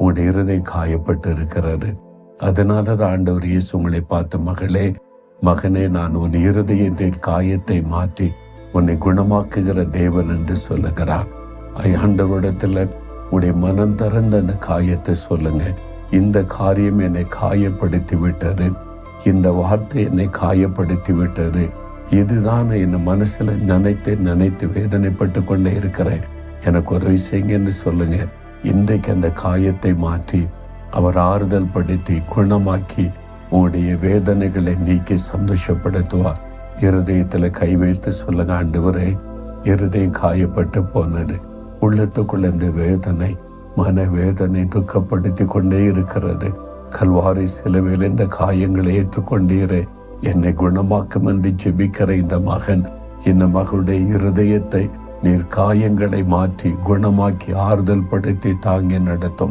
உங்களுடைய இருதை காயப்பட்டு இருக்கிறது அதனால தான் ஆண்டவர் இயேசு உங்களை பார்த்த மகளே மகனே நான் உன் இருதயத்தின் காயத்தை மாற்றி உன்னை குணமாக்குகிற தேவன் என்று சொல்லுகிறார். ஐ- உடைய மனம் திறந்த அந்த காயத்தை சொல்லுங்க. இந்த காரியம் என்னை காயப்படுத்தி விட்டது இந்த வார்த்தை என்னை காயப்படுத்தி விட்டது இதுதான் என் மனசுல நினைத்து நினைத்து வேதனைப்பட்டு கொண்டே இருக்கிறேன். எனக்கு ஒரு செய்யுங்கன்னு சொல்லுங்க. இன்றைக்கு அந்த காயத்தை மாற்றி அவர் ஆறுதல் படுத்தி குணமாக்கி உங்களுடைய வேதனைகளை நீக்கி சந்தோஷப்படுத்துவார். இருதயத்தில் கை வைத்து சொல்லுங்க ஆண்டவரே இருதயம் காயப்பட்டு போனது. உள்ளத்துக்குள்ள இந்த வேதனை மன வேதனை துக்கப்படுத்தி கொண்டே இருக்கிறது. கல்வாரி சிலுவையில் இந்த காயங்களை ஏற்றுக்கொண்டீரே. என்னை குணமாக்கும் என்று ஜெபிக்கிற இந்த மகன் இந்த மகளுடைய இருதயத்தை நீர் காயங்களை மாற்றி குணமாக்கி ஆறுதல் படுத்தி தாங்கி நடத்தும்.